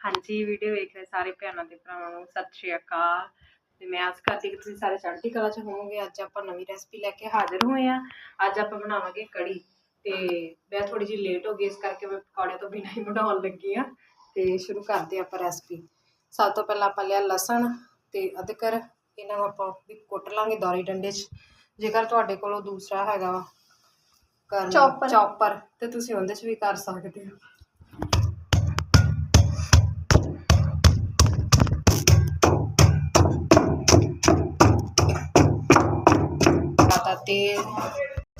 ਹਾਂਜੀ ਵੀਡੀਓ ਵੇਖ ਰਹੇ ਸਾਰੇ ਭੈਣਾਂ ਤੇ ਭਰਾਵਾਂ ਨੂੰ ਸਤਿ ਸ਼੍ਰੀ ਅਕਾਲ। ਤੇ ਮੈਂ ਆਸ ਕਰਦੀ ਕਿ ਤੁਸੀਂ ਸਾਰੇ ਚੜ੍ਹਦੀ ਕਲਾ 'ਚ ਹੋਵੋਗੇ। ਅੱਜ ਆਪਾਂ ਨਵੀਂ ਰੈਸਪੀ ਲੈ ਕੇ ਹਾਜ਼ਰ ਹੋਏ ਆ ਅੱਜ ਆਪਾਂ ਬਣਾਵਾਂਗੇ ਕੜੀ। ਤੇ ਮੈਂ ਥੋੜੀ ਜਿਹੀ ਲੇਟ ਹੋ ਗਈ ਇਸ ਕਰਕੇ ਮੈਂ ਪਕੌੜੇ ਤੋਂ ਬਿਨਾਂ ਹੀ ਬਣਾਉਣ ਲੱਗੀ ਆ ਤੇ ਸ਼ੁਰੂ ਕਰਦੇ ਆਪਾਂ ਰੈਸਪੀ ਸਭ ਤੋਂ ਪਹਿਲਾਂ ਆਪਾਂ ਲਿਆ ਲਸਣ ਤੇ ਅਦਰਕ। ਇਹਨਾਂ ਨੂੰ ਆਪਾਂ ਵੀ ਕੁੱਟ ਲਾਂਗੇ ਦੌਰੀ ਡੰਡੇ 'ਚ। ਜੇਕਰ ਤੁਹਾਡੇ ਕੋਲੋਂ ਦੂਸਰਾ ਹੈਗਾ ਵਾ Chopper। ਚੌਪਰ ਤੇ ਤੁਸੀਂ ਉਹਦੇ 'ਚ ਵੀ ਕਰ ਸਕਦੇ ਹੋ। ਪਾਤਾ ਤੇਲ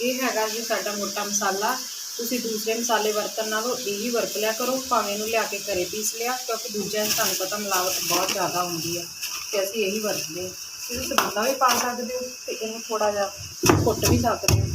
ਇਹ ਹੈਗਾ ਜੀ ਸਾਡਾ ਮੋਟਾ ਮਸਾਲਾ ਤੁਸੀਂ ਦੂਸਰੇ ਮਸਾਲੇ ਵਰਤਣ ਨਾਲੋਂ ਇਹੀ ਵਰਤ ਲਿਆ ਕਰੋ, ਭਾਵੇਂ ਇਹਨੂੰ ਲਿਆ ਕੇ ਘਰੇ ਪੀਸ ਲਿਆ, ਕਿਉਂਕਿ ਦੂਜਿਆਂ 'ਚ ਤੁਹਾਨੂੰ ਪਤਾ ਮਿਲਾਵਟ ਬਹੁਤ ਜ਼ਿਆਦਾ ਹੁੰਦੀ ਹੈ ਤੇ ਅਸੀਂ ਇਹੀ ਵਰਤਦੇ ਹਾਂ। ਤੁਸੀਂ ਸਬੂਤਾ ਵੀ ਪਾ ਸਕਦੇ ਹੋ ਤੇ ਇਹਨੂੰ ਥੋੜਾ ਜਿਹਾ ਕੁੱਟ ਵੀ ਸਕਦੇ ਹੋ।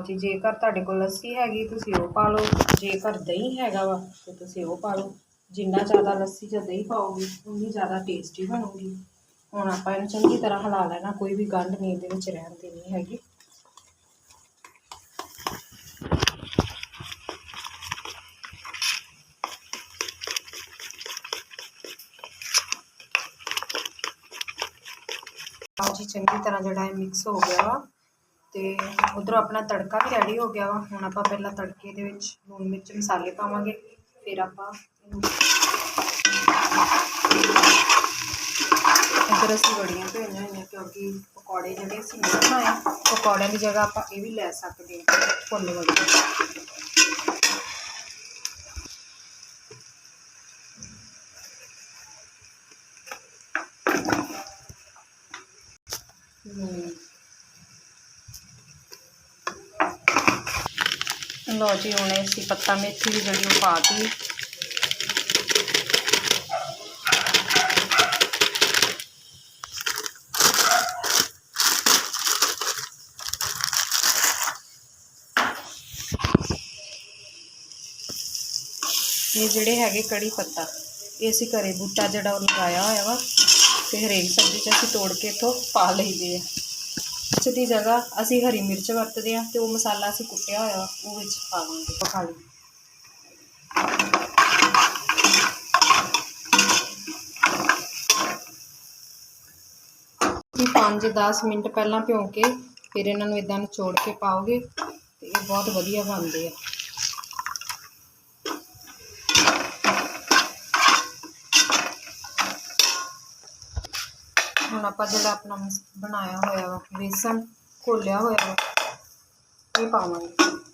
ਲਓ ਜੀ, ਜੇਕਰ ਤੁਹਾਡੇ ਕੋਲ ਲੱਸੀ ਹੈਗੀ, ਤੁਸੀਂ ਉਹ ਪਾ ਲਓ। ਜੇਕਰ ਦਹੀਂ ਹੈਗਾ ਵਾ, ਤੇ ਤੁਸੀਂ ਉਹ ਪਾ ਲਓ। ਜਿੰਨਾ ਜ਼ਿਆਦਾ ਲੱਸੀ ਜਾਂ ਦਹੀਂ ਪਾਓਗੇ, ਉਨੀ ਜ਼ਿਆਦਾ ਟੇਸਟੀ ਬਣੂਗੀ। ਹੁਣ ਆਪਾਂ ਇਹਨੂੰ ਚੰਗੀ ਤਰ੍ਹਾਂ ਹਿਲਾ ਲੈਣਾ, ਕੋਈ ਵੀ ਗੰਢ ਨਹੀਂ ਇਹਦੇ ਵਿੱਚ ਰਹਿਣ ਦੇਣੀ ਹੈਗੀ। ਜੀ, ਚੰਗੀ ਤਰ੍ਹਾਂ ਜਿਹੜਾ ਇਹ ਮਿਕਸ ਹੋ ਗਿਆ ਵਾ। ਤੇ ਉਧਰੋਂ ਆਪਣਾ ਤੜਕਾ ਵੀ ਰੈਡੀ ਹੋ ਗਿਆ ਵਾ। ਹੁਣ ਆਪਾਂ ਪਹਿਲਾਂ ਤੜਕੇ ਦੇ ਵਿੱਚ ਲੂਣ ਮਿਰਚ ਮਸਾਲੇ ਪਾਵਾਂਗੇ, ਫਿਰ ਆਪਾਂ ਇਹਨੂੰ ਅਸੀਂ ਵੜੀਆਂ ਭੇਜੀਆਂ ਹੋਈਆਂ ਕਿਉਂਕਿ ਪਕੌੜੇ ਜਿਹੜੇ ਅਸੀਂ ਨਹੀਂ ਬਣਾਏ, ਪਕੌੜਿਆਂ ਦੀ ਜਗ੍ਹਾ ਆਪਾਂ ਇਹ ਵੀ ਲੈ ਸਕਦੇ ਹਾਂ ਫੁੱਲ ਵੜੀਆਂ। ਲਓ ਜੀ, ਹੁਣ ਅਸੀਂ ਪੱਤਾ ਮੇਥੀ ਵੀ ਜਿਹੜੀ ਉਹ ਪਾਤੀ ਇਹ ਜਿਹੜੇ ਹੈਗੇ ਕੜੀ ਪੱਤਾ, ਇਹ ਅਸੀਂ ਘਰੇ ਬੂਟਾ ਜਿਹੜਾ ਉਹ ਲਗਾਇਆ ਹੋਇਆ ਵਾ, ਤੇ ਹਰੇਕ ਸਬਜ਼ੀ 'ਚ ਅਸੀਂ ਤੋੜ ਕੇ ਇੱਥੋਂ ਪਾ ਲਈਦੇ ਆ। ਮਿਰਚ ਦੀ ਜਗ੍ਹਾ ਅਸੀਂ ਹਰੀ ਮਿਰਚ ਵਰਤਦੇ ਹਾਂ ਤੇ ਉਹ ਮਸਾਲਾ ਅਸੀਂ ਕੁੱਟਿਆ ਹੋਇਆ ਉਹ ਵਿੱਚ ਪਾਵਾਂਗੇ ਪਕਾ ਲਈ ਵੀ 5-10 ਮਿੰਟ ਪਹਿਲਾਂ ਭਿਉਂ ਕੇ ਫਿਰ ਇਹਨਾਂ ਨੂੰ ਇਦਾਂ ਨਿਚੋੜ ਕੇ ਪਾਓਗੇ ਤੇ ਇਹ ਬਹੁਤ ਵਧੀਆ ਬਣਦੇ ਆ। ਹੁਣ ਆਪਾਂ ਜਿਹੜਾ ਆਪਣਾ ਬਣਾਇਆ ਹੋਇਆ ਵਾ ਬੇਸਨ ਘੋਲਿਆ ਹੋਇਆ ਵਾ ਇਹ ਪਾਵਾਂਗੇ।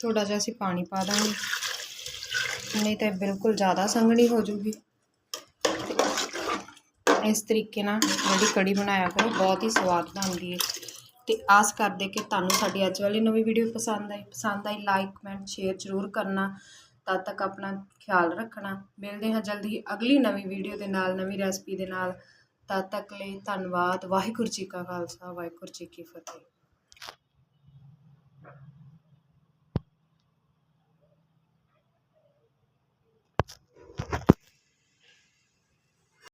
ਥੋੜਾ ਜਿਹਾ ਅਸੀਂ ਪਾਣੀ ਪਾ ਦਾਂਗੇ। ਨਹੀਂ ਤਾਂ ਇਹ ਬਿਲਕੁਲ ਜ਼ਿਆਦਾ ਸੰਘਣੀ ਹੋ ਜੂਗੀ ਇਸ ਤਰੀਕੇ ਨਾਲ ਜਿਹੜੀ ਕੜੀ ਬਣਾਇਆ ਕਰੋ, ਬਹੁਤ ਹੀ ਸਵਾਦ ਬਣਦੀ ਹੈ ਤੇ ਆਸ ਕਰਦੇ ਕਿ ਤੁਹਾਨੂੰ ਸਾਡੀ ਅੱਜ ਵਾਲੀ ਨਵੀਂ ਵੀਡੀਓ ਪਸੰਦ ਆਈ। ਪਸੰਦ ਆਈ ਲਾਈਕ ਕਮੈਂਟ ਸ਼ੇਅਰ ਜ਼ਰੂਰ ਕਰਨਾ। ਤਦ ਤੱਕ ਆਪਣਾ ਖਿਆਲ ਰੱਖਣਾ। ਮਿਲਦੇ ਹਾਂ ਜਲਦੀ ਅਗਲੀ ਨਵੀਂ ਵੀਡੀਓ ਦੇ ਨਾਲ, ਨਵੀਂ ਰੈਸਪੀ ਦੇ ਨਾਲ। ਤਦ ਤੱਕ ਲਈ ਧੰਨਵਾਦ। ਵਾਹਿਗੁਰੂ ਜੀ ਕਾ ਖਾਲਸਾ, ਵਾਹਿਗੁਰੂ ਜੀ ਕੀ ਫਤਿਹ।